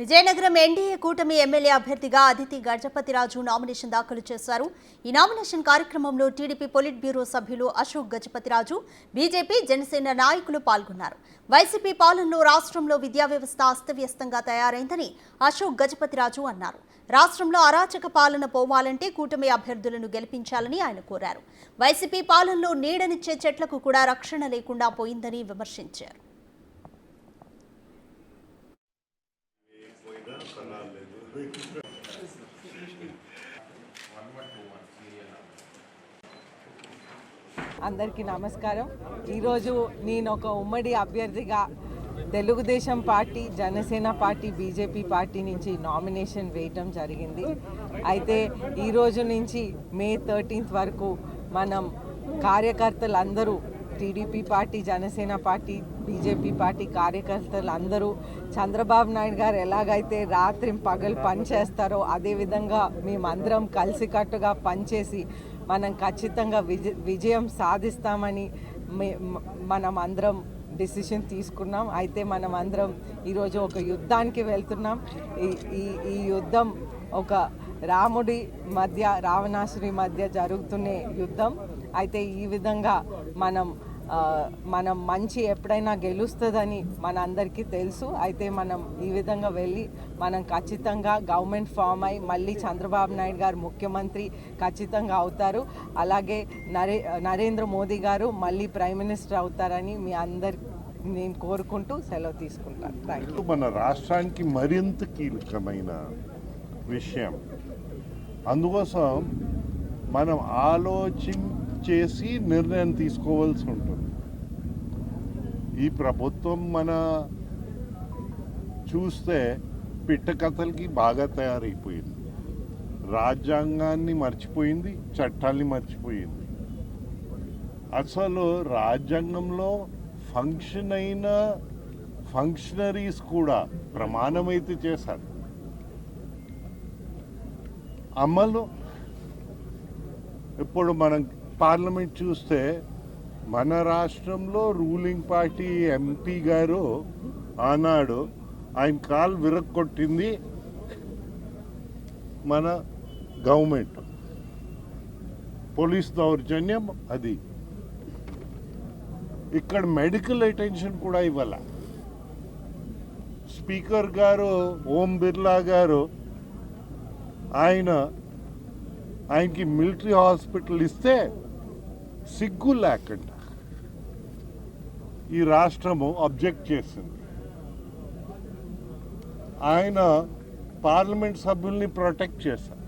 Vizianagaram NDA కూటమి MLA అభ్యర్థిగా Aditi Gajapathiraju nomination దాఖలు చేశారు. ఈ నామినేషన్ కార్యక్రమంలో టీడీపీ పొలిట్ బ్యూరో సభ్యులు అశోక్ గజపతిరాజు బీజేపీ జనసేన నాయకులు పాల్గొన్నారు. వైసీపీ పాలనలో రాష్ట్రంలో విద్యా వ్యవస్థ అస్తవ్యస్తంగా తయారైందని అశోక్ గజపతిరాజు అన్నారు. రాష్ట్రంలో అరాచక పాలన పోవాలంటే కూటమి అభ్యర్థులను గెలిపించాలని ఆయన కోరారు. వైసీపీ పాలనలో నీడనిచ్చే చెట్లకు కూడా రక్షణ లేకుండా పోయిందని విమర్శించారు. అందరికీ నమస్కారం. ఈరోజు నేను ఒక ఉమ్మడి అభ్యర్థిగా Telugu Desam party Janasena party BJP party నుంచి నామినేషన్ వేయటం జరిగింది. అయితే ఈరోజు నుంచి మే థర్టీన్త్ వరకు మనం కార్యకర్తలందరూ TDP party Janasena party BJP party కార్యకర్తలు అందరూ చంద్రబాబు నాయుడు గారు ఎలాగైతే రాత్రి పగలు పనిచేస్తారో అదేవిధంగా మేమందరం కలిసికట్టుగా పనిచేసి మనం ఖచ్చితంగా విజ విజయం సాధిస్తామని మే- మనం అందరం డిసిషన్ తీసుకున్నాం. అయితే మనం అందరం ఈరోజు ఒక యుద్ధానికి వెళ్తున్నాం. ఈ ఈ ఈ యుద్ధం ఒక రాముడి మధ్య రావణాసురి మధ్య జరుగుతున్న యుద్ధం. అయితే ఈ విధంగా మనం మనం మంచి ఎప్పుడైనా గెలుస్తుందని మన అందరికీ తెలుసు. అయితే మనం ఈ విధంగా వెళ్ళి మనం ఖచ్చితంగా గవర్నమెంట్ ఫామ్ అయి మళ్ళీ చంద్రబాబు నాయుడు గారు ముఖ్యమంత్రి ఖచ్చితంగా అవుతారు. అలాగే నరే నరేంద్ర మోదీ గారు మళ్ళీ ప్రైమ్ మినిస్టర్ అవుతారని మీ అందరి నేను కోరుకుంటూ సెలవు తీసుకుంటాను. థ్యాంక్ యూ మన రాష్ట్రానికి మరింత కీలకమైన విషయం? అందుకోసం మనం ఆలోచించి చేసి నిర్ణయం తీసుకోవాల్సి ఉంటుంది. ఈ ప్రభుత్వం మన చూస్తే పిట్టకథలకి బాగా తయారైపోయింది. రాజ్యాంగాన్ని మర్చిపోయింది చట్టాల్ని మర్చిపోయింది. అసలు రాజ్యాంగంలో ఫంక్షన్ అయిన ఫంక్షనరీస్ కూడా ప్రమాణమైతే చేశారు. అమలు ఇప్పుడు మనం పార్లమెంట్ చూస్తే మన రాష్ట్రంలో రూలింగ్ పార్టీ ఎంపీ గారు ఆనాడు ఆయన కాలు విరక్కొట్టింది మన గవర్నమెంట్. పోలీస్ దౌర్జన్యం అది. ఇక్కడ మెడికల్ అటెన్షన్ కూడా ఇవ్వాల. స్పీకర్ గారు ఓం బిర్లా గారు ఆయన ఆయనకి మిలిటరీ హాస్పిటల్ ఇస్తే సిగ్గు లేకుండా ఈ రాష్ట్రము అబ్జెక్ట్ చేసింది. ఆయన పార్లమెంట్ సభ్యుల్ని ప్రొటెక్ట్ చేశారు.